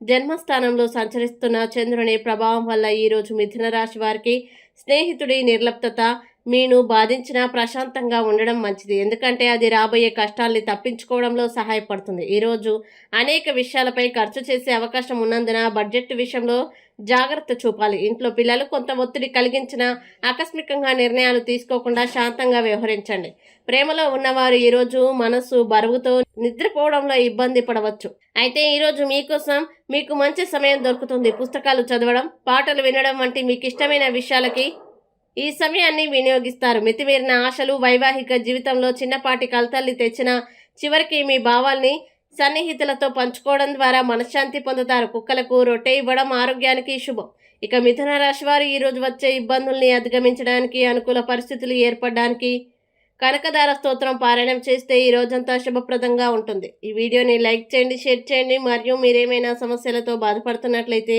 జన్మస్థానంలో సంచరిస్తున్న చంద్రుని ప్రభావం వల్ల ఈరోజు మిథున రాశి వారికి స్నేహితుడి నిర్లప్తత మీను బాధించినా ప్రశాంతంగా ఉండడం మంచిది. ఎందుకంటే అది రాబోయే కష్టాల్ని తప్పించుకోవడంలో సహాయపడుతుంది. ఈరోజు అనేక విషయాలపై ఖర్చు చేసే అవకాశం ఉన్నందున బడ్జెట్ విషయంలో జాగ్రత్త చూపాలి. ఇంట్లో పిల్లలు కొంత ఒత్తిడి కలిగించిన ఆకస్మికంగా నిర్ణయాలు తీసుకోకుండా శాంతంగా వ్యవహరించండి. ప్రేమలో ఉన్నవారు ఈరోజు మనసు బరువుతో నిద్రపోవడంలో ఇబ్బంది పడవచ్చు. అయితే ఈరోజు మీకోసం మీకు మంచి సమయం దొరుకుతుంది. పుస్తకాలు చదవడం పాటలు వినడం వంటి మీకు ఇష్టమైన విషయాలకి ఈ సమయాన్ని వినియోగిస్తారు. మితిమీరిన ఆశలు వైవాహిక జీవితంలో చిన్నపాటి కలతల్ని తెచ్చిన చివరికి మీ భావాల్ని సన్నిహితులతో పంచుకోవడం ద్వారా మనశ్శాంతి పొందుతారు. కుక్కలకు రొట్టె ఇవ్వడం ఆరోగ్యానికి శుభం. ఇక మిథున రాశి వారు ఈరోజు వచ్చే ఇబ్బందుల్ని అధిగమించడానికి అనుకూల పరిస్థితులు ఏర్పడడానికి కనకదార స్తోత్రం పారాయణం చేస్తే ఈ రోజంతా శుభప్రదంగా ఉంటుంది. ఈ వీడియోని లైక్ చేయండి షేర్ చేయండి. మరియు మీరేమైనా సమస్యలతో బాధపడుతున్నట్లయితే